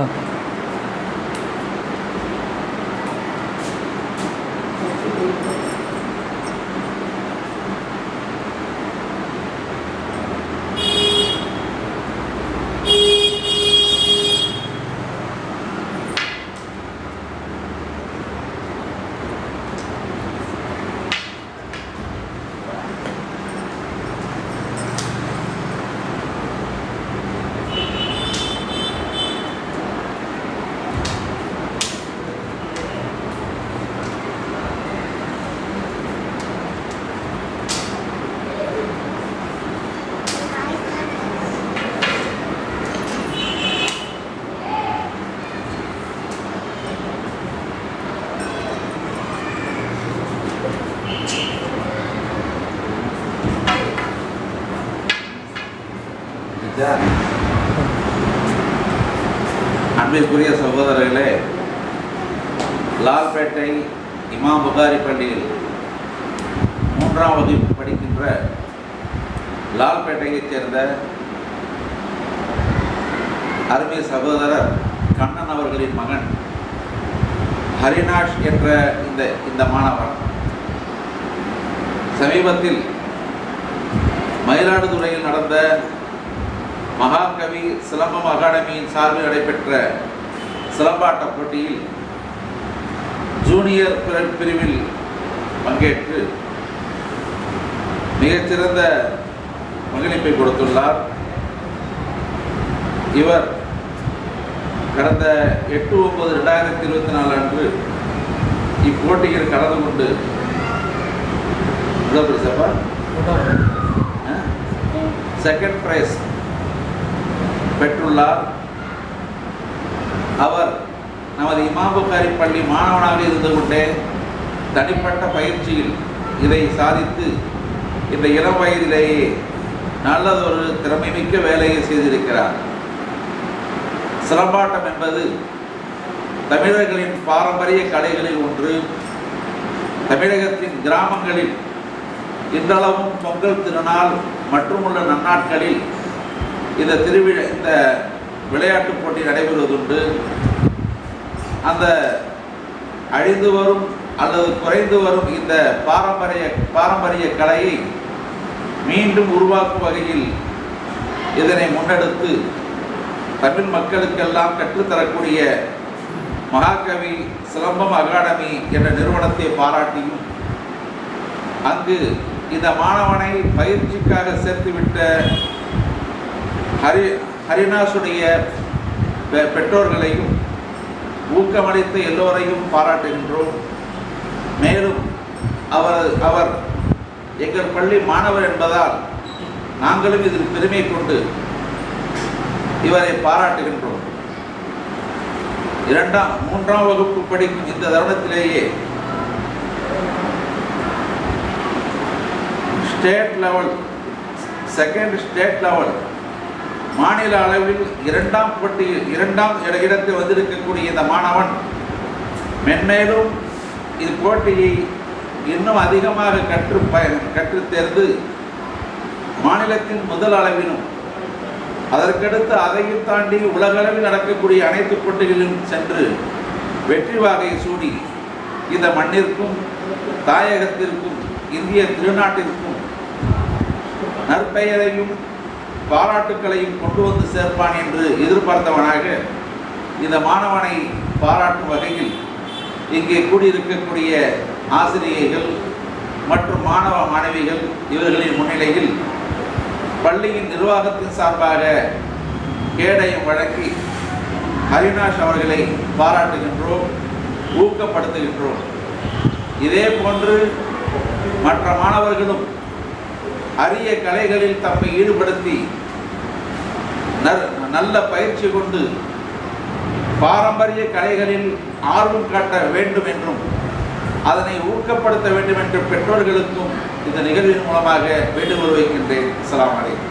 어. அன்பிற்குரிய சகோதரர்களே லால்பேட்டை இமாம் புகாரி பள்ளியில் மூன்றாம் வகுப்பு படிக்கின்ற லால்பேட்டையைச் சேர்ந்த அருமை சகோதரர் கண்ணன் அவர்களின் மகன் ஹரிநாஷ் என்ற இந்த இந்த மாணவன். சமீபத்தில் மயிலாடுதுறையில் நடந்த மகாகவி சிலம்பம் அகாடமியின் சார்பில் நடைபெற்ற சிலம்பாட்ட போட்டியில் ஜூனியர் பிரிவில் பங்கேற்று மிகச்சிறந்த பங்களிப்பை கொடுத்துள்ளார். இவர் கடந்த எட்டு ஒன்பது ரெண்டாயிரத்தி இருபத்தி நாலு அன்று இப்போட்டியில் கலந்து கொண்டு செகண்ட் பிரைஸ் பெற்றுள்ளார். அவர் நமது இமாபுகாரி பள்ளி மாணவனாக இருந்து கொண்டே தனிப்பட்ட பயிற்சியில் இதை சாதித்து இந்த இளம் வயதிலேயே நல்லதொரு திறமைமிக்க வேலையை செய்திருக்கிறார். சிலம்பாட்டம் என்பது தமிழர்களின் பாரம்பரிய கலைகளில் ஒன்று. தமிழகத்தின் கிராமங்களில் இன்றளவும் பொங்கல் திருநாள் மற்றும் உள்ள நன்னாட்களில் இந்த திருவிழா இந்த விளையாட்டுப் போட்டி நடைபெறுவதுண்டு. அந்த அழிந்து வரும் அல்லது குறைந்து வரும் இந்த பாரம்பரிய பாரம்பரிய கலையை மீண்டும் உருவாக்கும் வகையில் இதனை முன்னெடுத்து தமிழ் மக்களுக்கெல்லாம் கற்றுத்தரக்கூடிய மகாகவி சிலம்பம் அகாடமி என்ற நிறுவனத்தை பாராட்டியும் அங்கு இந்த மாணவனை பயிற்சிக்காக சேர்த்துவிட்ட ஹரி ஹரிநாசுடைய பெ- பெற்றோர்களையும் ஊக்கமளித்த எல்லோரையும் பாராட்டுகின்றோம். மேலும் அவர் அவர் எங்கள் பள்ளி மாணவர் என்பதால் நாங்களும் இதில் பெருமை கொண்டு இவரை பாராட்டுகின்றோம். இரண்டாம் மூன்றாம் வகுப்பு படிக்கும் இந்த தருணத்திலேயே state level second state level மாநில அளவில் இரண்டாம் பட்டியல் இரண்டாம் இட- இடத்தில் வந்திருக்கக்கூடிய இந்த மாணவன் மென்மேலும் இது போட்டியை இன்னும் அதிகமாக கற்று ப கற்று தேர்ந்து மாநிலத்தின் முதல் அளவிலும் அதற்கடுத்து அதையும் தாண்டி உலகளவில் நடக்கக்கூடிய அனைத்து போட்டிகளிலும் சென்று வெற்றி வாகை சூடி இந்த மண்ணிற்கும் தாயகத்திற்கும் இந்திய திருநாட்டிற்கும் நற்பெயரையும் பாராட்டுக்களையும் கொண்டு வந்து சேர்ப்பான் என்று எதிர்பார்த்தவனாக இந்த மாணவனை பாராட்டும் வகையில் இங்கே கூடியிருக்கக்கூடிய ஆசிரியைகள் மற்றும் மாணவ மாணவிகள் இவர்களின் முன்னிலையில் பள்ளியின் நிர்வாகத்தின் சார்பாக கேடயம் வழங்கி ஹரிநாஷ் அவர்களை பாராட்டுகின்றோம் ஊக்கப்படுத்துகின்றோம். இதே போன்று மற்ற மாணவர்களும் அரிய கலைகளில் தம்மை ஈடுபடுத்தி நல்ல பயிற்சி கொண்டு பாரம்பரிய கலைகளில் ஆர்வம் காட்ட வேண்டும் என்றும் அதனை ஊக்கப்படுத்த வேண்டும் என்று பெற்றோர்களுக்கும் இந்த நிகழ்வின் மூலமாக வேண்டுகோள் வைக்கின்றேன். அலாம் அலைக்கும்.